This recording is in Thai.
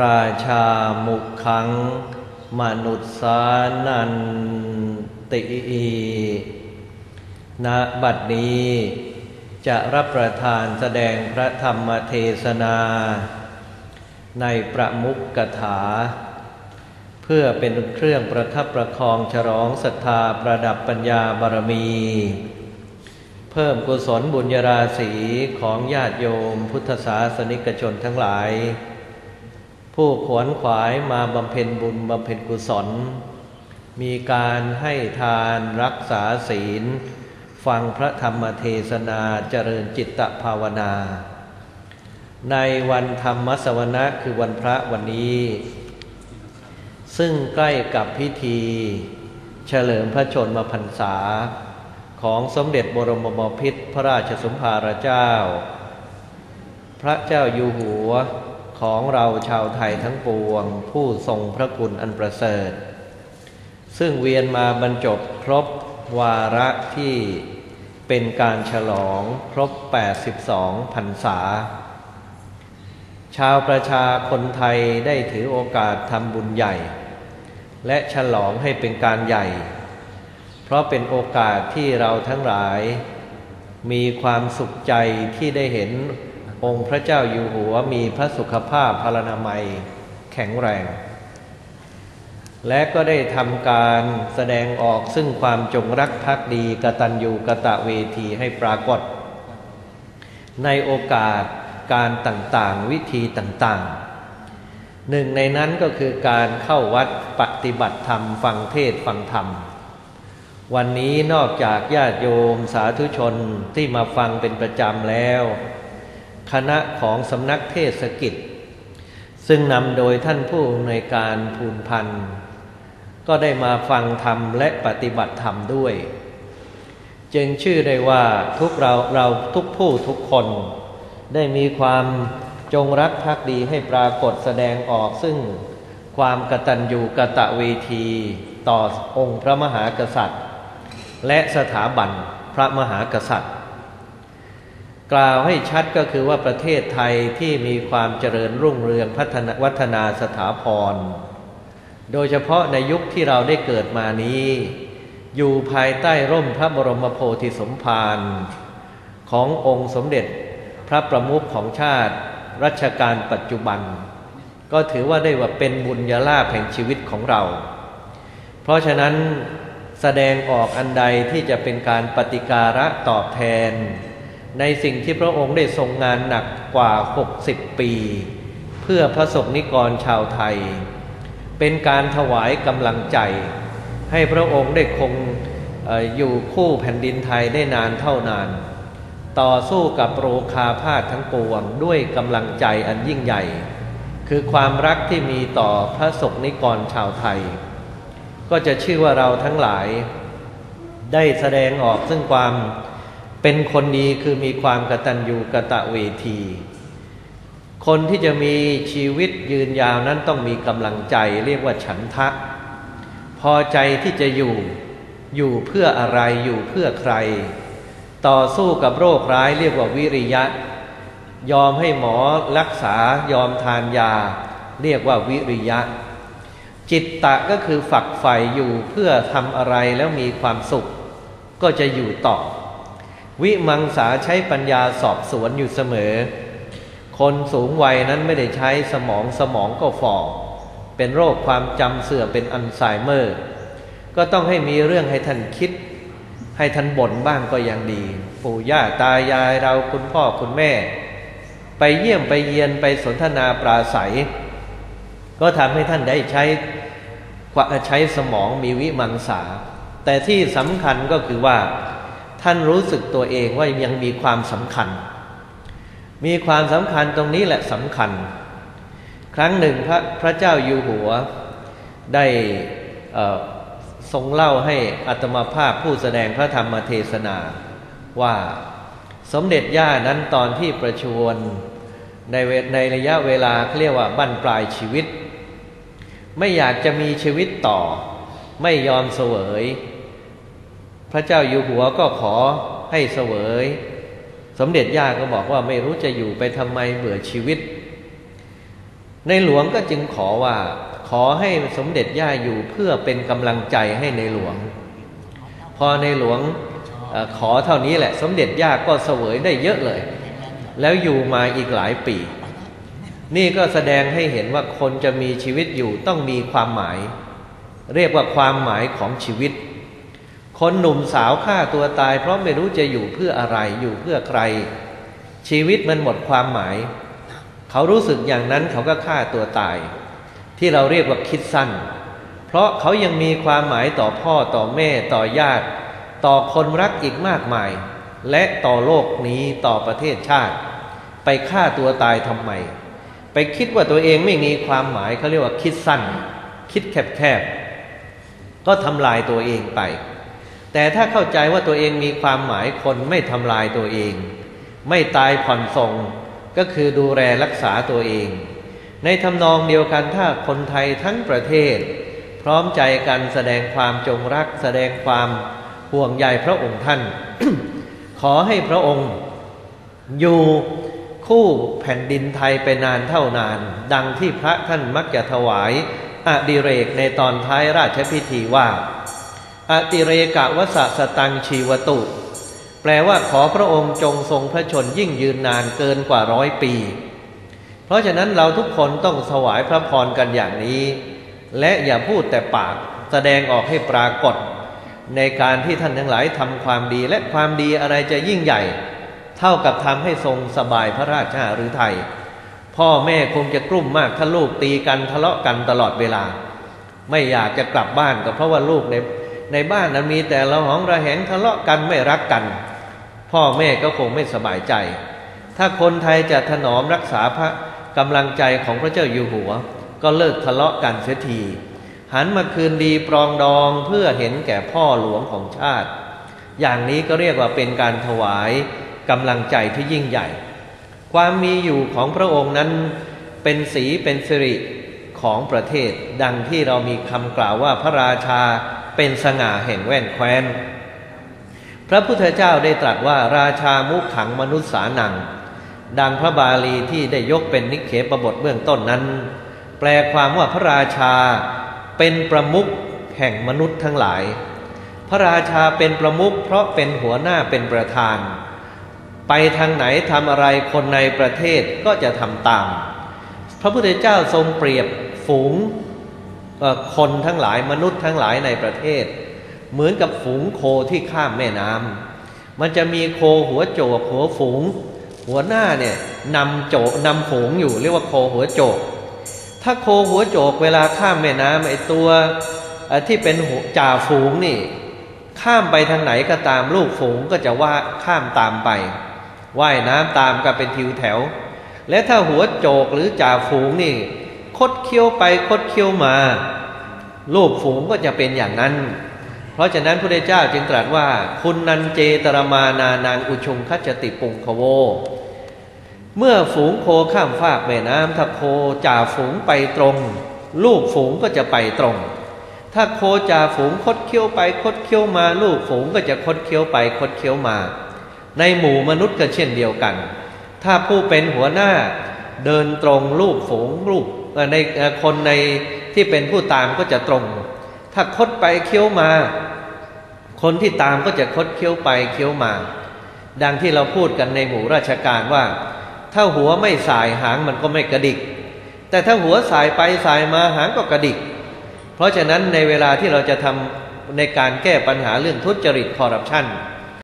ราชามุขัง มนุษสานันติณบัดนี้ จะรับประทานแสดงพระธรรมเทศนา ในประมุขกถา เพื่อเป็นเครื่องประคับประคองฉลองศรัทธาประดับปัญญาบารมี เพิ่มกุศลบุญญาราศีของญาติโยมพุทธศาสนิกชนทั้งหลาย ผู้ขวนขวายมาบำเพ็ญบุญบำเพ็ญกุศล มีการให้ทานรักษาศีล ฟังพระธรรมเทศนาเจริญจิตตภาวนา ในวันธรรมสวนะคือวันพระวันนี้ ซึ่งใกล้กับพิธี เฉลิมพระชนมพรรษา ของสมเด็จบรมบพิตรพระราชสมภารเจ้า พระเจ้าอยู่หัว ของเราชาวไทยทั้งปวง ผู้ทรงพระคุณอันประเสริฐ ซึ่งเวียนมาบรรจบครบวาระที่เป็นการฉลองครบ 82พรรษา ชาวประชาคนไทยได้ถือโอกาสทำบุญใหญ่ และฉลองให้เป็นการใหญ่ เพราะเป็นโอกาสที่เราทั้งหลาย มีความสุขใจที่ได้เห็น องค์พระเจ้าอยู่หัวมีพระสุขภาพพลานามัยแข็งแรง และก็ได้ทำการแสดงออกซึ่งความจงรักภักดีกตัญญูกะตะเวทีให้ปรากฏ ในโอกาสการต่างๆ วิธีต่างๆ หนึ่งในนั้นก็คือการเข้าวัดปฏิบัติธรรม ฟังเทศฟังธรรม วันนี้นอกจากญาติโยมสาธุชนที่มาฟังเป็นประจำแล้ว คณะของสำนักเทศกิจ ซึ่งนำโดยท่านผู้ในวยการภูนพันธ์ก็ได้มาฟังธรรมและปฏิบัติธรรมด้วย จึงชื่อได้ว่าทุกเราเราทุกผู้ทุกคน ได้มีความจงรักภักดีให้ปรากฏแสดงออกซึ่งความกตัญญูกะตะเวทีต่อองค์พระมหากษัตริย์ และสถาบันพระมหากษัตริย์ กล่าวให้ชัดก็คือว่าประเทศไทยที่มีความเจริญรุ่งเรืองพัฒนาวัฒนาสถาพร โดยเฉพาะในยุคที่เราได้เกิดมานี้ อยู่ภายใต้ร่มพระบรมโพธิสมภารขององค์สมเด็จพระประมุขของชาติรัชกาลปัจจุบัน ก็ถือว่าได้ว่าเป็นบุญญาลาภแห่งชีวิตของเรา เพราะฉะนั้นแสดงออกอันใดที่จะเป็นการปฏิการะตอบแทน ในสิ่งที่พระองค์ได้ทรงงานหนักกว่า 60 ปี เพื่อพระสงฆ์นิกรชาวไทย เป็นการถวายกำลังใจ ให้พระองค์ได้คงออยู่คู่แผ่นดินไทยได้นานเท่านาน ต่อสู้กับโรคาพาธทั้งปวงด้วยกำลังใจอันยิ่งใหญ่ คือความรักที่มีต่อพระสงฆ์นิกรชาวไทย ก็จะชื่อว่าเราทั้งหลายได้แสดงออกซึ่งความ เป็นคนดีคือมีความกตัญญูกะตะเวที คนที่จะมีชีวิตยืนยาวนั้นต้องมีกำลังใจเรียกว่าฉันทะ พอใจที่จะอยู่อยู่เพื่ออะไรอยู่เพื่อใคร ต่อสู้กับโรคร้ายเรียกว่าวิริยะ ยอมให้หมอรักษายอมทานยา เรียกว่าวิริยะ จิตตะก็คือฝักใฝ่อยู่เพื่อทำอะไรแล้วมีความสุข ก็จะอยู่ต่อ วิมังสาใช้ปัญญาสอบสวนอยู่เสมอ คนสูงวัยนั้นไม่ได้ใช้สมองสมองก็ฝ่อเป็นโรคความจำเสื่อมเป็นอัลไซเมอร์ ก็ต้องให้มีเรื่องให้ท่านคิด ให้ท่านบ่นบ้างก็ยังดี ปู่ย่าตายายเราคุณพ่อคุณแม่ ไปเยี่ยมไปเยียนไปสนทนาปราศัย ก็ทำให้ท่านได้ใช้ใช้สมองมีวิมังสา แต่ที่สำคัญก็คือว่า ท่านรู้สึกตัวเองว่ายังมีความสำคัญ มีความสำคัญตรงนี้แหละสำคัญ ครั้งหนึ่งพระพระเจ้าอยู่หัวได้ทรงเล่าให้อัตมาภาพผู้แสดงพระธรรมเทศนาว่าสมเด็จย่านั้นตอนที่ประชวรในในระยะเวลาเรียกว่าบั้นปลายชีวิต ไม่อยากจะมีชีวิตต่อ ไม่ยอมเสวย พระเจ้าอยู่หัวก็ขอให้เสวย สมเด็จย่าก็บอกว่าไม่รู้จะอยู่ไปทำไมเบื่อชีวิต ในหลวงก็จึงขอว่า ขอให้สมเด็จย่าอยู่เพื่อเป็นกำลังใจให้ในหลวง พอในหลวงขอเท่านี้แหละ สมเด็จย่าก็เสวยได้เยอะเลย แล้วอยู่มาอีกหลายปี นี่ก็แสดงให้เห็นว่าคนจะมีชีวิตอยู่ต้องมีความหมาย เรียกว่าความหมายของชีวิต คนหนุ่มสาวฆ่าตัวตาย เพราะไม่รู้จะอยู่เพื่ออะไรอยู่เพื่อใคร ชีวิตมันหมดความหมาย เขารู้สึกอย่างนั้นเขาก็ฆ่าตัวตาย ที่เราเรียกว่าคิดสั้น เพราะเขายังมีความหมายต่อพ่อต่อแม่ต่อญาติ ต่อคนรักอีกมากมาย และต่อโลกนี้ต่อประเทศชาติ ไปฆ่าตัวตายทำไม ไปคิดว่าตัวเองไม่มีความหมายเขาเรียกว่าคิดสั้น คิดแคบๆก็ทำลายตัวเองไป แต่ถ้าเข้าใจว่าตัวเองมีความหมายคนไม่ทำลายตัวเอง ไม่ตายผ่อนส่งก็คือดูแลรักษาตัวเอง ในทำนองเดียวกันถ้าคนไทยทั้งประเทศ พร้อมใจกันแสดงความจงรัก แสดงความห่วงใยพระองค์ท่าน ขอให้พระองค์ อยู่คู่แผ่นดินไทยไปนานเท่านาน ดังที่พระท่านมักจะถวายอดิเรกในตอนท้ายราชพิธีว่า อติเรกะวสสตังชีวตุ แปลว่าขอพระองค์จงทรงพระชนยิ่งยืนนานเกินกว่าร้อยปี เพราะฉะนั้นเราทุกคนต้องถวายพระพรกันอย่างนี้ และอย่าพูดแต่ปากแสดงออกให้ปรากฏ ในการที่ท่านทั้งหลายทำความดีและความดีอะไรจะยิ่งใหญ่ เท่ากับทำให้ทรงสบายพระราชาหรือไทย พ่อแม่คงจะกลุ้มมากถ้าลูกตีกันทะเลาะกันตลอดเวลา ไม่อยากจะกลับบ้านก็เพราะว่าลูกใน ในบ้านนั้นมีแต่เราหองระแหงทะเลาะกันไม่รักกัน พ่อแม่ก็คงไม่สบายใจ ถ้าคนไทยจะถนอมรักษาพระกำลังใจของพระเจ้าอยู่หัว ก็เลิกทะเลาะกันเสียทีหันมาคืนดีปรองดองเพื่อเห็นแก่พ่อหลวงของชาติ อย่างนี้ก็เรียกว่าเป็นการถวายกำลังใจที่ยิ่งใหญ่ ความมีอยู่ของพระองค์นั้นเป็นสีเป็นสิริของประเทศ ดังที่เรามีคำกล่าวว่าพระราชา เป็นสง่าแห่งแว่นแคว้น พระพุทธเจ้าได้ตรัสว่าราชามุขขังมนุษย์สานัง ดังพระบาลีที่ได้ยกเป็นนิเขปบทเบื้องต้นนั้น แปลความว่าพระราชาเป็นประมุขแห่งมนุษย์ทั้งหลาย พระราชาเป็นประมุขเพราะเป็นหัวหน้าเป็นประธาน ไปทางไหนทำอะไรคนในประเทศก็จะทำตาม พระพุทธเจ้าทรงเปรียบฝูง คนทั้งหลายมนุษย์ทั้งหลายในประเทศ เหมือนกับฝูงโคที่ข้ามแม่น้ำมันจะมีโคหัวโจกหัวฝูง หัวหน้าเนี่ยนำโจนำฝูงอยู่เรียกว่าโคหัวโจก ถ้าโคหัวโจกเวลาข้ามแม่น้ำไอตัวที่เป็นจ่าฝูงนี่ ข้ามไปทางไหนก็ตามลูกฝูงก็จะว่าข้ามตามไปว่ายน้ำตามก็เป็นทิวแถว และถ้าหัวโจกหรือจ่าฝูงนี่ ดเคี้ยวไปคดเคี้ยวมาลูกฝูงก็จะเป็นอย่างนั้น เพราะฉะนั้นพระเจ้าจึงตรัสว่า คุณนันเจตรมานา นางอุชงคัจติปุงคโว เมื่อฝูงโคข้ามฟากแม่น้ำถ้าโคจ่าฝูงไปตรง ลูกฝูงก็จะไปตรง ถ้าโคจ่าฝูงคดเคี้ยวไปคดเคี้ยวมา ลูกฝูงก็จะคดเคี้ยวไปคดเคี้ยวมา ในหมู่มนุษย์ก็เช่นเดียวกัน ถ้าผู้เป็นหัวหน้าเดินตรงลูกฝูงลูก ในคนในที่เป็นผู้ตามก็จะตรง ถ้าคดไปเคี้ยวมา คนที่ตามก็จะคดเคี้ยวไปเคี้ยวมา ดังที่เราพูดกันในหมู่ราชการว่า ถ้าหัวไม่สายหางมันก็ไม่กระดิก แต่ถ้าหัวสายไปสายมาหางก็กระดิก เพราะฉะนั้นในเวลาที่เราจะทำในการแก้ปัญหาเรื่องทุจริตคอร์รัปชัน